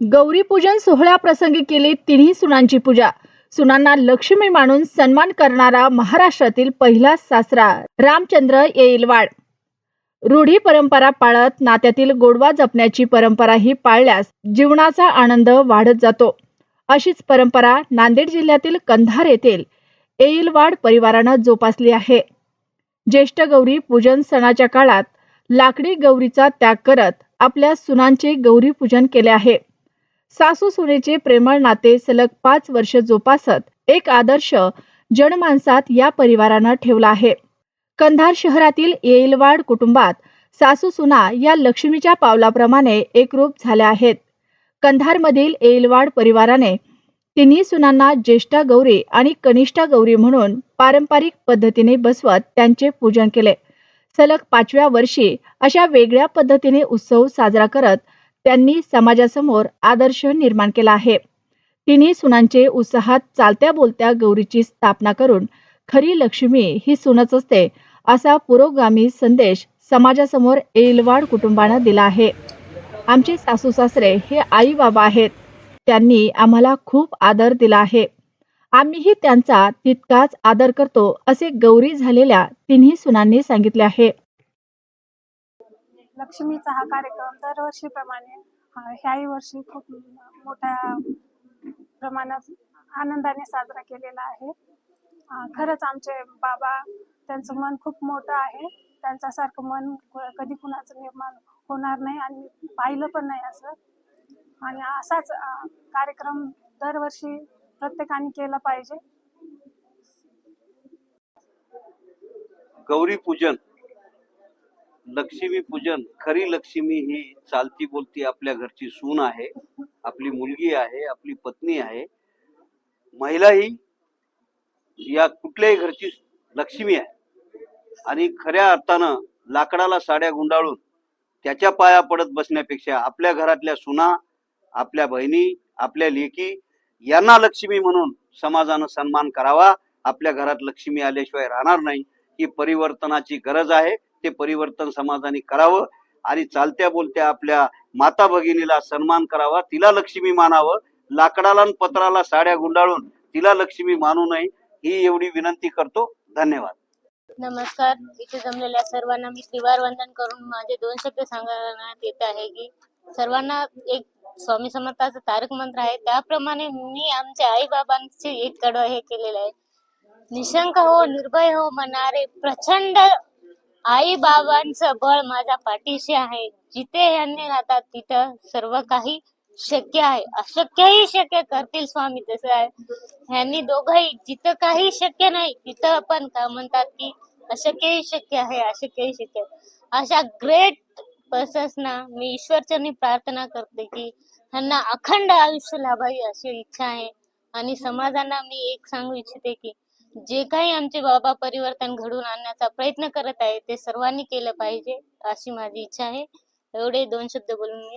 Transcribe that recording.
गौरीपूजन सोहळ्याप्रसंगी केली तिन्ही सुनांची पूजा. सुनांना लक्ष्मी मानून सन्मान करणारा महाराष्ट्रातील पहिला सासरा रामचंद्र येईलवाड. रूढी परंपरा पाळत नात्यातील गोडवा जपण्याची परंपराही पाळल्यास जीवनाचा आनंद वाढत जातो. अशीच परंपरा नांदेड जिल्ह्यातील कंधार येथील येईलवाड परिवारानं जोपासली आहे. ज्येष्ठ गौरी पूजन सणाच्या काळात लाकडी गौरीचा त्याग करत आपल्या सुनांचे गौरी पूजन केले आहे. सासू सुनेचे प्रेमळ नाते सलग पाच वर्ष जोपासत एक आदर्श जनमानसात या परिवारानं ठेवला आहे. कंधार शहरातील येईलवाड कुटुंबात सासू सुना या लक्ष्मीच्या पावलाप्रमाणे एकरूप झाल्या आहेत. कंधारमधील येईलवाड परिवाराने तिन्ही सुनांना ज्येष्ठा गौरी आणि कनिष्ठा गौरी म्हणून पारंपरिक पद्धतीने बसवत त्यांचे पूजन केले. सलग पाचव्या वर्षी अशा वेगळ्या पद्धतीने उत्सव साजरा करत त्यांनी समाजासमोर आदर्श निर्माण केला आहे. तिन्ही सुनांचे उत्साहात चालत्या बोलत्या गौरीची स्थापना करून खरी लक्ष्मी ही सुनच असते असा पुरोगामी संदेश समाजासमोर एलवाड कुटुंबानं दिला आहे. आमचे सासू सासरे हे आई बाबा आहेत त्यांनी आम्हाला खूप आदर दिला आहे. आम्हीही त्यांचा तितकाच आदर करतो असे गौरी झालेल्या तिन्ही सुनांनी सांगितले आहे. लक्ष्मीचा हा कार्यक्रम दरवर्षीप्रमाणे ह्याही वर्षी खूप मोठ्या प्रमाणात आनंदाने साजरा केलेला आहे. खरंच आमचे बाबा त्यांचं मन खूप मोठं आहे. त्यांच्यासारखं मन क- कधी कुणाचं निर्माण होणार नाही आणि पाहिलं पण नाही असं. आणि असाच कार्यक्रम दरवर्षी प्रत्येकाने केला पाहिजे. गौरी पूजन लक्ष्मी पूजन खरी लक्ष्मी ही चालती बोलती आपल्या घरची सून आहे आपली मुलगी आहे आपली पत्नी आहे. महिला ही या कुठल्याही घरची लक्ष्मी आहे. आणि खऱ्या अर्थानं लाकडाला साड्या गुंडाळून त्याच्या पाया पडत बसण्यापेक्षा आपल्या घरातल्या सुना आपल्या बहिणी आपल्या लेकी यांना लक्ष्मी म्हणून समाजानं सन्मान करावा. आपल्या घरात लक्ष्मी आल्याशिवाय राहणार नाही. ही परिवर्तनाची गरज आहे. ते परिवर्तन समाजाने करावं आणि चालत्या बोलत्या आपल्या माता भगिनीला सन्मान करावा. तिला लक्ष्मी मानावं. लाकडाला आणि पत्राला साड्या गुंडाळून तिला लक्ष्मी मानू नये ही एवढी विनंती करतो. धन्यवाद. नमस्कार. इथे जमलेल्या सर्वांना मी त्रिवार वंदन करून माझे दोन शब्द सांगण्यात येत आहे की सर्वांना एक स्वामी समर्थाचा तारक मंत्र आहे. त्याप्रमाणे मी आमच्या आई बाबांचे एक कडवं हे केलेलं आहे. निशंक हो निर्भय हो म्हणणारे प्रचंड आई बाबांचं बळ माझ्या पाठीशी आहे. जिथे यांनी राहतात तिथं सर्व काही शक्य आहे. अशक्यही शक्य करतील स्वामी तसं आहे. ह्यांनी दोघंही जिथं काही शक्य नाही तिथं पण का म्हणतात की अशक्यही शक्य आहे अशक्यही शक्य आहे. अशा ग्रेट पर्सन्सना मी ईश्वरचरणी प्रार्थना करते की ह्यांना अखंड आयुष्य लाभावी अशी इच्छा आहे. आणि समाजांना मी एक सांगू इच्छिते की जे काही आमचे बाबा परिवर्तन घडवून आणण्याचा प्रयत्न करत आहे ते सर्वांनी केलं पाहिजे अशी माझी इच्छा आहे. एवढे दोन शब्द बोलून मी